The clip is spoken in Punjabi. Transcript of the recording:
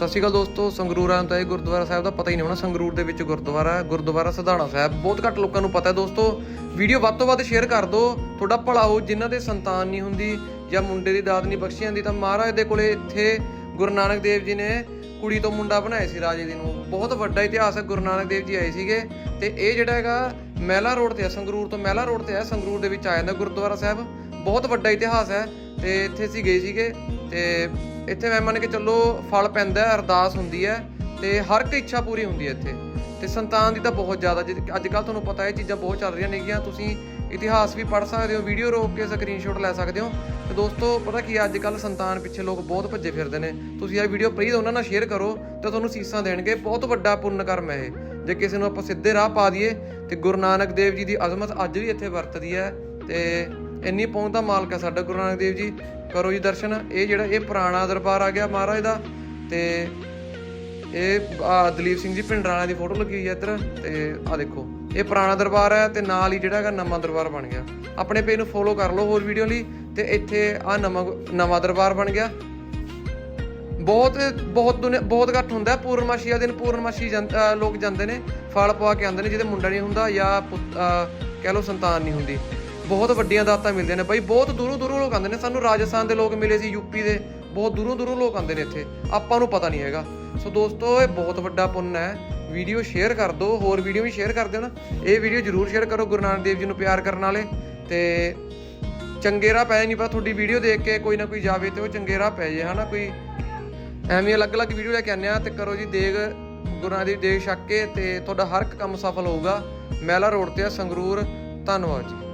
ਸਤਿ ਸ਼੍ਰੀ ਅਕਾਲ ਦੋਸਤੋ, ਸੰਗਰੂਰਾਂ ਤਾਂ ਇਹ ਗੁਰਦੁਆਰਾ ਸਾਹਿਬ ਦਾ ਪਤਾ ਹੀ ਨਹੀਂ ਹੋਣਾ, ਸੰਗਰੂਰ ਦੇ ਵਿੱਚ ਗੁਰਦੁਆਰਾ ਹੈ, ਗੁਰਦੁਆਰਾ ਸਧਾਣਾ ਸਾਹਿਬ। ਬਹੁਤ ਘੱਟ ਲੋਕਾਂ ਨੂੰ ਪਤਾ ਹੈ ਦੋਸਤੋ। ਵੀਡੀਓ ਵੱਧ ਤੋਂ ਵੱਧ ਸ਼ੇਅਰ ਕਰ ਦਿਓ। ਤੁਹਾਡਾ ਭਲਾ ਹੋ, ਜਿਨ੍ਹਾਂ ਦੇ ਸੰਤਾਨ ਨਹੀਂ ਹੁੰਦੀ ਜਾਂ ਮੁੰਡੇ ਦੀ ਦਾਤ ਨਹੀਂ ਬਖਸ਼ੀ ਜਾਂਦੀ ਤਾਂ ਮਹਾਰਾਜ ਦੇ ਕੋਲੇ ਇੱਥੇ ਗੁਰੂ ਨਾਨਕ ਦੇਵ ਜੀ ਨੇ ਕੁੜੀ ਤੋਂ ਮੁੰਡਾ ਬਣਾਇਆ ਸੀ ਰਾਜੇ ਦੀ ਨੂੰ। ਬਹੁਤ ਵੱਡਾ ਇਤਿਹਾਸ ਹੈ, ਗੁਰੂ ਨਾਨਕ ਦੇਵ ਜੀ ਆਏ ਸੀਗੇ। ਤੇ ਇਹ ਜਿਹੜਾ ਹੈਗਾ ਮਹਿਲਾ ਰੋਡ ਤੇ ਹੈ ਸੰਗਰੂਰ ਤੋਂ ਮਹਿਲਾ ਰੋਡ ਤੇ ਹੈ ਸੰਗਰੂਰ ਦੇ ਵਿੱਚ ਆ ਜਾਂਦਾ ਗੁਰਦੁਆਰਾ ਸਾਹਿਬ। ਬਹੁਤ ਵੱਡਾ ਇਤਿਹਾਸ ਹੈ। ਤੇ ਇੱਥੇ ਅਸੀਂ ਗਏ ਸੀਗੇ, ਤੇ ਇੱਥੇ ਮੈਂ ਮੰਨ ਕੇ ਚੱਲੋ ਫਲ ਪੈਂਦਾ ਹੈ ਅਰਦਾਸ ਹੁੰਦੀ ਹੈ ਤੇ ਹਰ ਇੱਕ ਇੱਛਾ ਪੂਰੀ ਹੁੰਦੀ ਹੈ ਇੱਥੇ। ਤੇ ਸੰਤਾਨ ਦੀ ਤਾਂ ਬਹੁਤ ਜ਼ਿਆਦਾ ਅੱਜ ਕੱਲ ਤੁਹਾਨੂੰ ਪਤਾ ਹੈ ਚੀਜ਼ਾਂ ਬਹੁਤ ਚੱਲ ਰਹੀਆਂ ਨੇਗੀਆਂ, ਤੁਸੀਂ ਇਤਿਹਾਸ ਵੀ ਪੜ੍ਹ ਸਕਦੇ ਹੋ, ਵੀਡੀਓ ਰੋਕ ਕੇ ਸਕਰੀਨਸ਼ਾਟ ਲੈ ਸਕਦੇ ਹੋ। ਤੇ ਦੋਸਤੋ, ਪਤਾ ਕੀ ਅੱਜ ਕੱਲ ਸੰਤਾਨ ਪਿੱਛੇ ਲੋਕ ਬਹੁਤ ਭੱਜੇ ਫਿਰਦੇ ਨੇ। ਤੁਸੀਂ ਇਹ ਵੀਡੀਓ ਪਲੀਜ਼ ਉਹਨਾਂ ਨਾਲ ਸ਼ੇਅਰ ਕਰੋ, ਤੇ ਤੁਹਾਨੂੰ ਸੀਸਾਂ ਦੇਣਗੇ। ਬਹੁਤ ਵੱਡਾ ਪੁੰਨ ਕਰਮ ਹੈ ਇਹ। ਜੇ ਕਿਸੇ ਨੂੰ ਆਪਾਂ ਸਿੱਧੇ ਰਾਹ ਪਾ ਦਈਏ, ਤੇ ਗੁਰੂ ਨਾਨਕ ਦੇਵ ਜੀ ਦੀ ਅਜ਼ਮਤ ਅੱਜ ਵੀ ਇੱਥੇ ਵਰਤਦੀ ਹੈ, ਤੇ ਇੰਨੀ ਪਹੁੰਚ ਦਾ ਮਾਲਕ ਹੈ ਸਾਡਾ ਗੁਰੂ ਨਾਨਕ ਦੇਵ ਜੀ। ਕਰੋ ਜੀ ਦਰਸ਼ਨ। ਇਹ ਜਿਹੜਾ ਇਹ ਪੁਰਾਣਾ ਦਰਬਾਰ ਆ ਗਿਆ ਮਹਾਰਾਜ ਦਾ। ਤੇ ਇਹ ਦਲੀਪ ਸਿੰਘ ਜੀ ਪਿੰਡਰਾਣਾ ਦੀ ਫੋਟੋ ਲੱਗੀ ਹੋਈ ਹੈ ਇੱਧਰ। ਤੇ ਆ ਦੇਖੋ, ਇਹ ਪੁਰਾਣਾ ਦਰਬਾਰ ਹੈ ਤੇ ਨਾਲ ਹੀ ਜਿਹੜਾ ਹੈਗਾ ਨਵਾਂ ਦਰਬਾਰ ਬਣ ਗਿਆ। ਆਪਣੇ ਪੇਜ ਨੂੰ ਫੋਲੋ ਕਰ ਲਓ ਹੋਰ ਵੀਡੀਓ ਲਈ। ਤੇ ਇੱਥੇ ਆ ਨਵਾਂ ਨਵਾਂ ਦਰਬਾਰ ਬਣ ਗਿਆ। ਬਹੁਤ ਬਹੁਤ ਦੁਨੀਆ, ਬਹੁਤ ਘੱਟ ਹੁੰਦਾ। ਪੂਰਨਮਾਸ਼ੀ ਆ ਦਿਨ ਪੂਰਨਮਾਸ਼ੀ ਜਨ- ਲੋਕ ਜਾਂਦੇ ਨੇ। ਫਲ ਪਵਾ ਕੇ ਆਉਂਦੇ ਨੇ, ਜਿਹਦੇ ਮੁੰਡਾ ਨਹੀਂ ਹੁੰਦਾ ਜਾਂ ਪੁੱਤ- ਕਹਿ ਲਓ ਸੰਤਾਨ ਨਹੀਂ ਹੁੰਦੀ। ਬਹੁਤ ਵੱਡੀਆਂ ਦਾਤਾਂ ਮਿਲਦੀਆਂ ਨੇ ਬਾਈ, ਬਹੁਤ ਦੂਰੋਂ ਦੂਰੋਂ ਲੋਕ ਆਉਂਦੇ ਨੇ। ਸਾਨੂੰ ਰਾਜਸਥਾਨ ਦੇ ਲੋਕ ਮਿਲੇ ਸੀ ਯੂਪੀ ਦੇ। ਬਹੁਤ ਦੂਰੋਂ ਦੂਰੋਂ ਲੋਕ ਆਉਂਦੇ ਨੇ ਇੱਥੇ। ਆਪਾਂ ਨੂੰ ਪਤਾ ਨਹੀਂ ਹੈਗਾ। ਸੋ ਦੋਸਤੋ, ਇਹ ਬਹੁਤ ਵੱਡਾ ਪੁੰਨ ਹੈ। ਵੀਡੀਓ ਸ਼ੇਅਰ ਕਰ ਦਿਓ, ਹੋਰ ਵੀਡੀਓ ਵੀ ਸ਼ੇਅਰ ਕਰ ਦਿਓ ਨਾ। ਇਹ ਵੀਡੀਓ ਜਰੂਰ ਸ਼ੇਅਰ ਕਰੋ ਗੁਰੂ ਨਾਨਕ ਦੇਵ ਜੀ ਨੂੰ ਪਿਆਰ ਕਰਨ ਵਾਲੇ। ਤੇ ਚੰਗੇ ਰਾਹ ਪੈ ਨਹੀਂ ਪਾ, ਤੁਹਾਡੀ ਵੀਡੀਓ ਦੇਖ ਕੇ ਕੋਈ ਨਾ ਕੋਈ ਜਾਵੇ ਤੇ ਉਹ ਚੰਗੇ ਰਾਹ ਪੈ ਜੇ, ਹਨਾ? ਕੋਈ ਐਵੇਂ ਅਲੱਗ-ਅਲੱਗ ਵੀਡੀਓ ਲੈ ਕੇ ਆਉਂਦੇ ਆ ਤੇ ਕਰੋ ਜੀ ਦੇਗ, ਗੁਰਾਂ ਦੀ ਦੇਗ ਛੱਕ ਕੇ ਤੇ ਤੁਹਾਡਾ ਹਰ ਇੱਕ ਕੰਮ ਸਫਲ ਹੋਊਗਾ। ਮਹਿਲਾ ਰੋਡ ਤੇ ਆ, ਸੰਗਰੂਰ। ਧੰਨਵਾਦ ਜੀ।